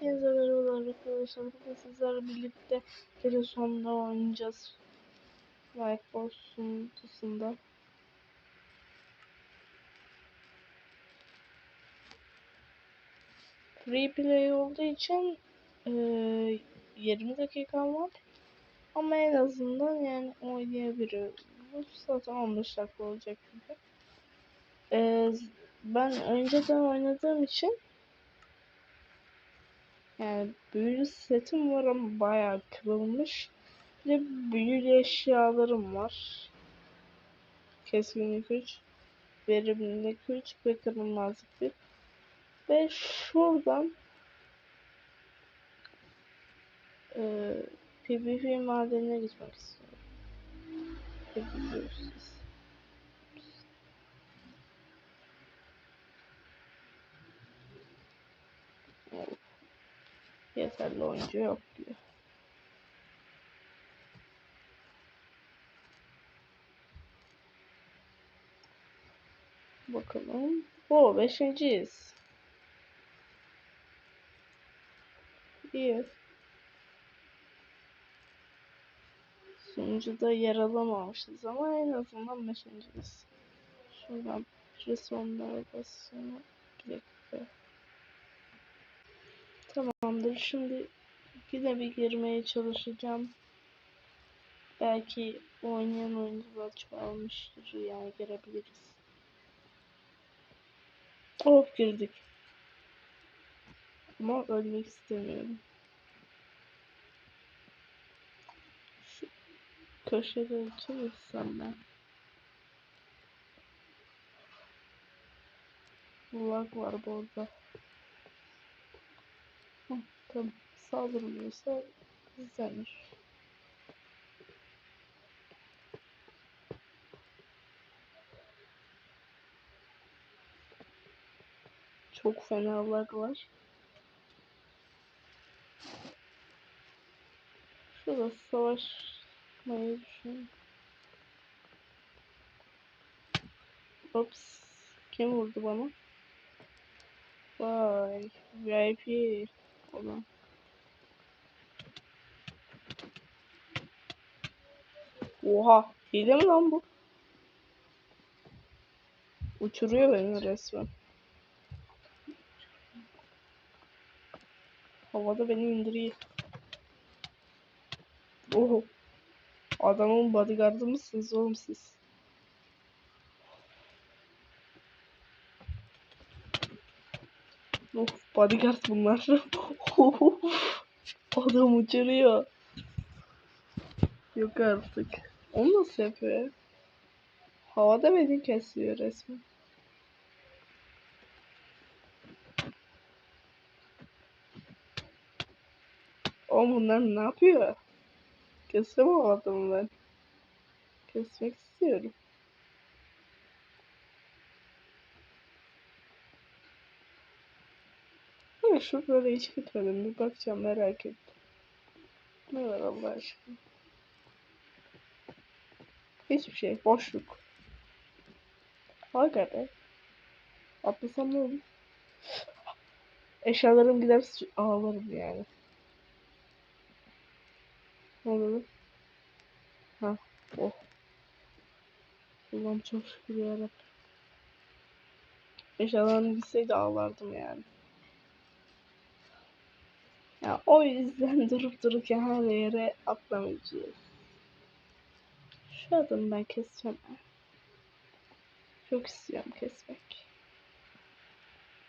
Hepinize merhabalar arkadaşlar. Bugün sizlerle birlikte bir sonunda oynayacağız. Whiteboard sunucusunda. Free play olduğu için e, 20 dakikam var. Ama en azından yani oynayabilirim. Bu zaten 15 dakika olacak gibi. E, ben önceden oynadığım için yani büyülü setim var ama bayağı kırılmış. Bir de büyülü eşyalarım var. Keskinlik 3, verimlilik 3 ve kırılmazlık 1. Ve şuradan e, PvP madenine gitmek istiyorum. PvP üstsüz. Evet. Yeterli oyuncu yok diyor. Bakalım. O beşinciyiz. İyi. Sunucuda yer alamamışız ama en azından beşinciyiz. Şuradan resonlara basıyorum. Bir dakika. Tamamdır. Şimdi yine bir girmeye çalışacağım. Belki oynayan oyuncular çoğalmıştır yani girebiliriz. Oh girdik. Ama ölmek istemiyorum. Şu köşede oturursam ben. Lag var bu tamam. Saldırmıyorsa izlenir. Çok fena lag var. Şurada savaşmayı düşünüyorum. Ops. Kim vurdu bana? Vay. VIP olan. Oha. Hile mi lan bu? Uçuruyor beni resmen. Havada beni indiriyor. Oho. Adamın bodyguardı mısınız oğlum siz? Bodyguard bunlar. Adam uçuruyor. Yok artık. Onu nasıl yapıyor? Havada beni kesiyor resmen. Oğlum bunlar ne yapıyor? Kesemem o adamı ben. Kesmek istiyorum. Hayır şuralara hiç gitmedim. Bir bakacağım merak ettim. Ne var Allah aşkına? Hiçbir şey. Boşluk. Hakikaten. Atlasam ne olur? Eşyalarım gider ağlarım yani. Ne oldu? Ha, oh. Ulan çok şükür yarabbim. Eşyalarım gitseydi ağlardım yani. Ya o yüzden durup dururken her yere atlamayacağız. Şu adamı ben keseceğim. Çok istiyorum kesmek.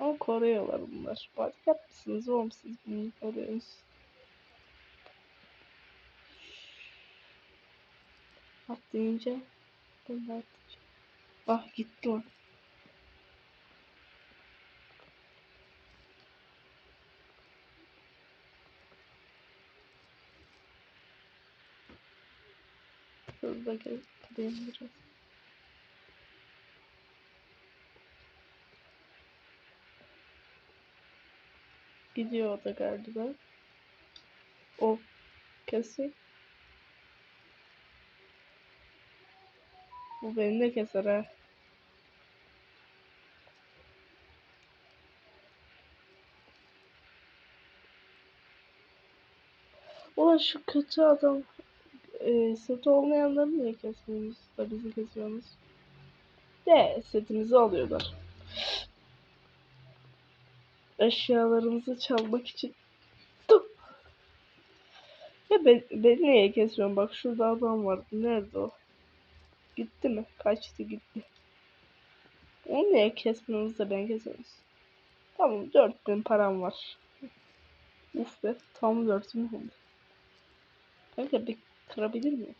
Ama koruyorlar bunlar. Bodyguard mısınız oğlum siz bunu koruyorsunuz. Atlayınca de atlayacağım. Ah gitti lan. Gel- gideyim biraz. Gidiyor o da galiba. O kesin. Bu beni de keser ha. Ulan şu kötü adam e, seti olmayanları niye kesmiyorsunuz da bizi kesiyorsunuz? De setimizi alıyorlar. Eşyalarımızı çalmak için. Dur. Ya ben, beni niye kesiyorsun? Bak şurada adam var. Nerede o? Gitti mi? Kaçtı gitti. Onu niye kesmiyorsunuz da ben kesiyorsunuz? Tamam 4000 param var. Uf be tam 4000 oldu. Kanka bir kırabilir miyim?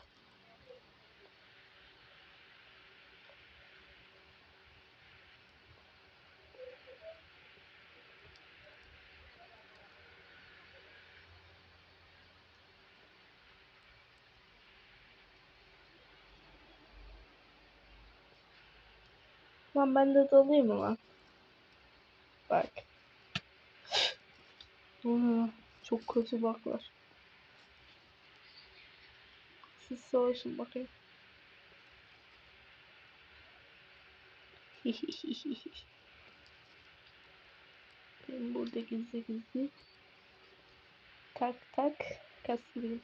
Lan ben de dalayım lan? Bak. Aa, çok kötü baklar. Siz savaşın bakayım. Ben burada gizli gizli tak tak kasılayım.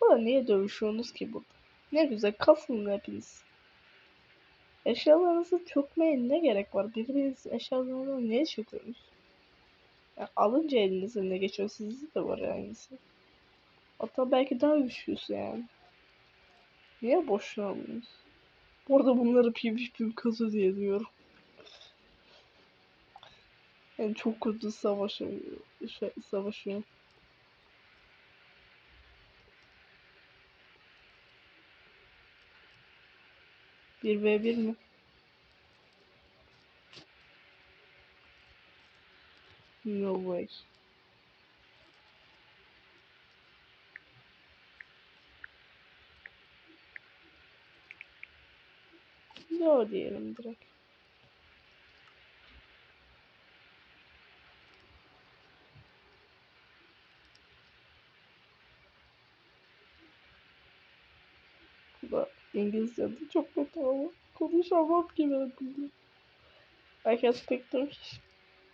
Ulan niye dövüşüyorsunuz ki burada? Ne güzel kasın hepiniz. Eşyalarınızı çökmeye ne gerek var? Birbiriniz eşyalarını niye çöküyorsunuz? Ya alınca elinize ne geçiyor sizde de var aynısı. Hatta belki daha güçlüsü yani. Niye boşuna alıyorsunuz? Bu arada bunları PvP kazı diye diyorum. Yani çok kötü savaşıyor. Şey, savaşıyor. Bir v bir mi? No way. No diyelim direkt. Bu da İngilizce'de çok kötü ama konuşamam ki ben bunu. I can speak Turkish.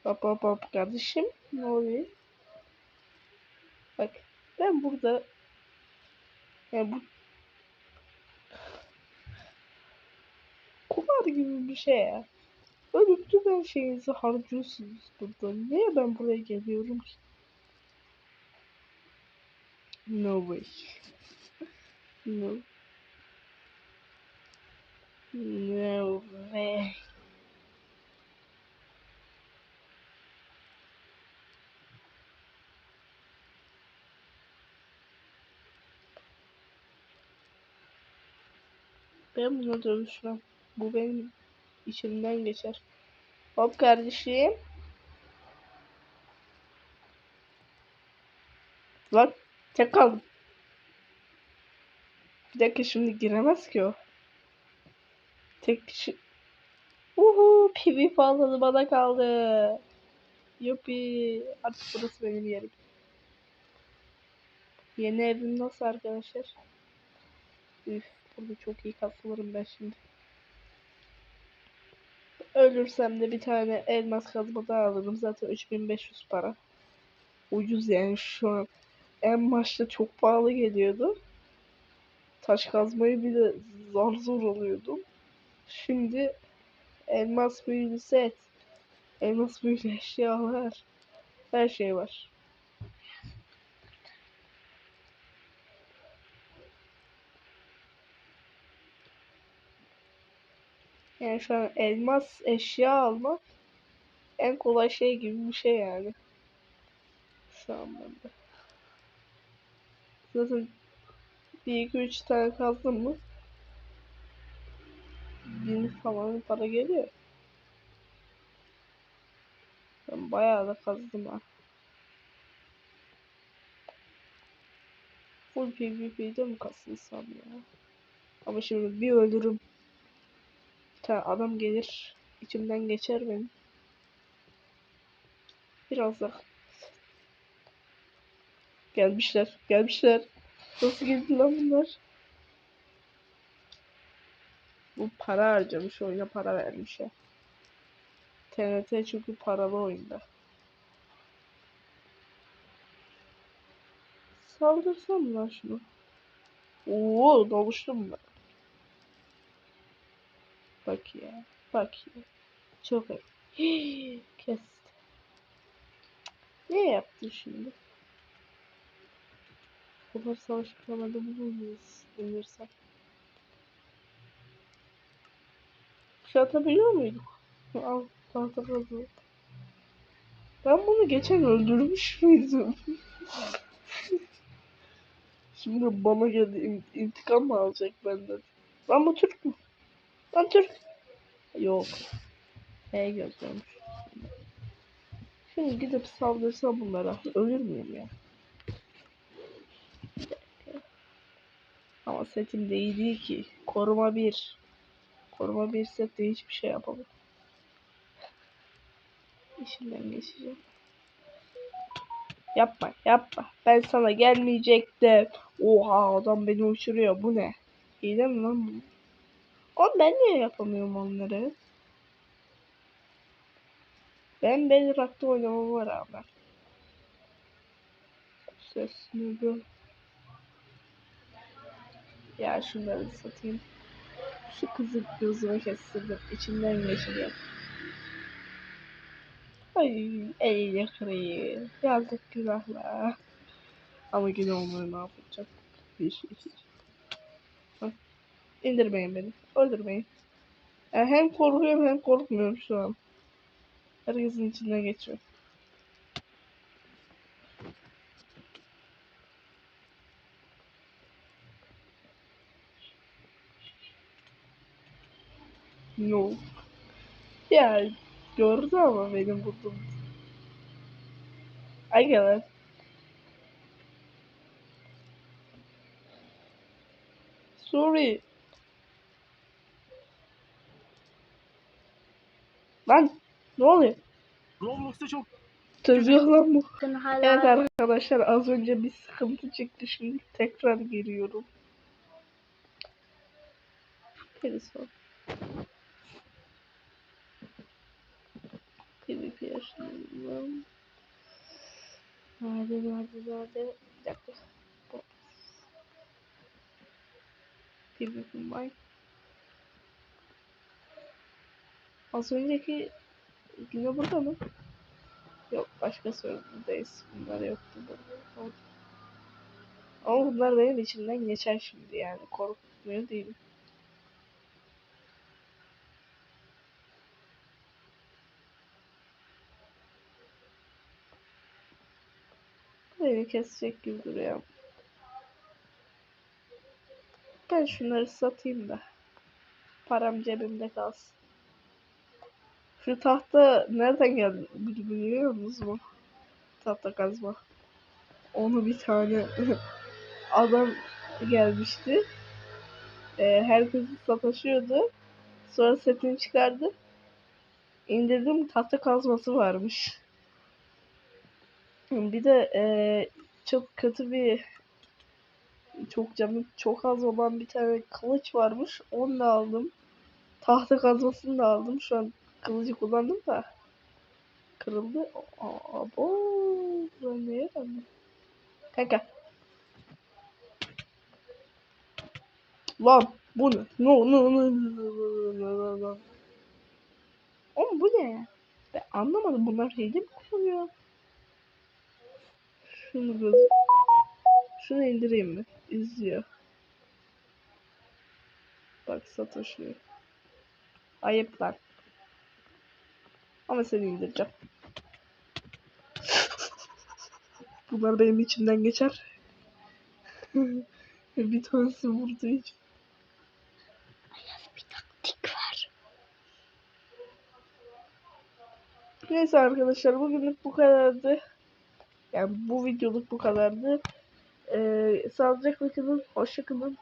Hop hop hop kardeşim. Ne oluyor? Bak ben burada yani bu kumar gibi bir şey ya. Bütün her şeyinizi harcıyorsunuz burada. Niye ben buraya geliyorum ki? No way. No. No way. Ben buna dövüşmem. Bu benim içimden geçer. Hop kardeşim. Lan tek kaldım. Bir dakika şimdi giremez ki o. Tek kişi. Uhu PvP alanı bana kaldı. Yupi. Artık burası benim yerim. Yeni evim nasıl arkadaşlar? Üf, burada çok iyi kasılırım ben şimdi. Ölürsem de bir tane elmas kazma daha alırım. Zaten 3500 para. Ucuz yani şu an. En başta çok pahalı geliyordu. Taş kazmayı bile zor zor alıyordum. Şimdi elmas büyülü set, elmas büyülü eşyalar, her şey var. Yani şu an elmas eşya almak en kolay şey gibi bir şey yani. Şu an bende. Zaten bir iki üç tane kazdım mı bin falan para geliyor. Ben bayağı da kazdım ha. Full PvP'de mi kasılsam ya? Ama şimdi bir ölürüm. Tane adam gelir. içimden geçer benim. Biraz da Gelmişler. Gelmişler. Nasıl geldi lan bunlar? Bu para harcamış oyuna para vermiş ya. TNT çünkü paralı oyunda. Saldırsam lan şunu? Oo doluştum ben. Bak ya. Bak ya. Çok iyi. Kesti. Ne yaptı şimdi? Kadar savaş planlarda bulur muyuz? Bilirsem. Şey atabiliyor muyduk? Al tahta kazı. Ben bunu geçen öldürmüş müydüm? Şimdi bana geldi in- intikam mı alacak benden? Lan bu Türk mü? Lan Türk. Yok. Hey gözlemiş. Şimdi gidip saldırsam bunlara ölür müyüm ya? Ama setim de iyi değil ki. Koruma bir. Koruma bir sette hiçbir şey yapamam. İşinden geçeceğim. Yapma yapma. Ben sana gelmeyecektim. Oha adam beni uçuruyor. Bu ne? İyi değil mi lan bu? Oğlum ben niye yapamıyorum onları? Ben Bedrock'ta oynamama rağmen. Sesini gör. Ya şunları bir satayım. Şu kızı gözüme kestirdim. İçinden geçiriyor. Ay ey yakarayı. Yazık günahla. Ama yine onları ne yapacak? Hiç. Hah. İndirmeyin beni. Öldürmeyin. Ya hem korkuyorum hem korkmuyorum şu an. Herkesin içinden geçiyor. No. Ya gördü ama benim vurdum. Ay gel. Sorry. Lan ne oluyor? Roblox'ta çok Çocuğu lan bu. Hala Evet arkadaşlar az önce bir sıkıntı çıktı şimdi tekrar giriyorum. Perison. PvP yaşlandım. Nerede nerede nerede? Bir dakika. PvP Mine. Az önceki yine burada mı? Yok başka server'dayız. Bunlar yoktu burada. Ama bunlar benim içimden geçer şimdi yani. Korkmuyor değilim. Beni kesecek gibi duruyor. Ben şunları satayım da. Param cebimde kalsın. Şu tahta nereden geldi bil- biliyor musunuz mu? Tahta kazma. Onu bir tane adam gelmişti. Ee, herkes sataşıyordu. Sonra setini çıkardı. İndirdim tahta kazması varmış. Bir de eee, çok kötü bir çok canı çok az olan bir tane kılıç varmış. Onu da aldım. Tahta kazmasını da aldım. Şu an kılıcı kullandım da kırıldı. Abo. Ben neye geldim? Kanka. Lan bu ne? No no no no no. Oğlum bu ne? Ben anlamadım bunlar hile mi kullanıyor? Şunu göz... Şunu indireyim mi? İzliyor. Bak sataşıyor. Ayıp lan. Ama seni indireceğim. Bunlar benim içimden geçer. bir tanesi vurduğu için. bir taktik var. Neyse arkadaşlar bugünlük bu kadardı. Yani bu videoluk bu kadardı. Ee, sağlıcakla kalın, hoşça kalın.